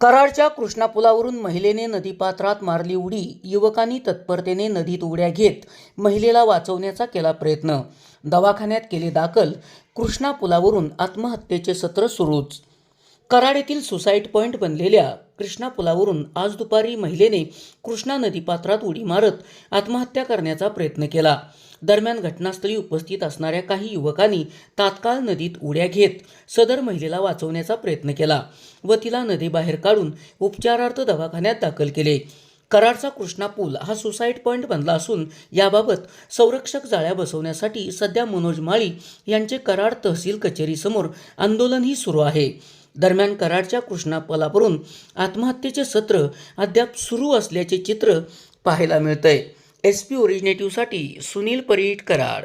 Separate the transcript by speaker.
Speaker 1: कराडच्या कृष्णा पुलावरून महिलेने नदीपात्रात मारली उडी युवकांनी तत्परतेने नदीत उड्या घेत महिलेला वाचवण्याचा केला प्रयत्न. दवाखान्यात केले दाखल कृष्णा पुलावरून आत्महत्येचे सत्र सुरूच. कराड येथील सुसाईड पॉईंट बनलेल्या कृष्णा पुलावरून आज दुपारी महिलेने कृष्णा नदीपात्रात उडी मारत आत्महत्या करण्याचा प्रयत्न केला. दरम्यान घटनास्थळी उपस्थित असणाऱ्या काही युवकांनी तात्काळ नदीत उड्या घेत सदर महिलेला वाचवण्याचा प्रयत्न केला व तिला नदीबाहेर काढून उपचारार्थ दवाखान्यात दाखल केले. कराडचा कृष्णा पूल हा सुसाईड पॉईंट बनला असून याबाबत संरक्षक जाळ्या बसवण्यासाठी सध्या मनोज माळी यांचे कराड तहसील कचेरीसमोर आंदोलनही सुरू आहे. दरम्यान कराडच्या कृष्णापलावरून आत्महत्येचे सत्र अद्याप सुरू असल्याचे चित्र पाहायला मिळतंय. एस पी ओरिजिनेटिव्हसाठी सुनील परीट कराड.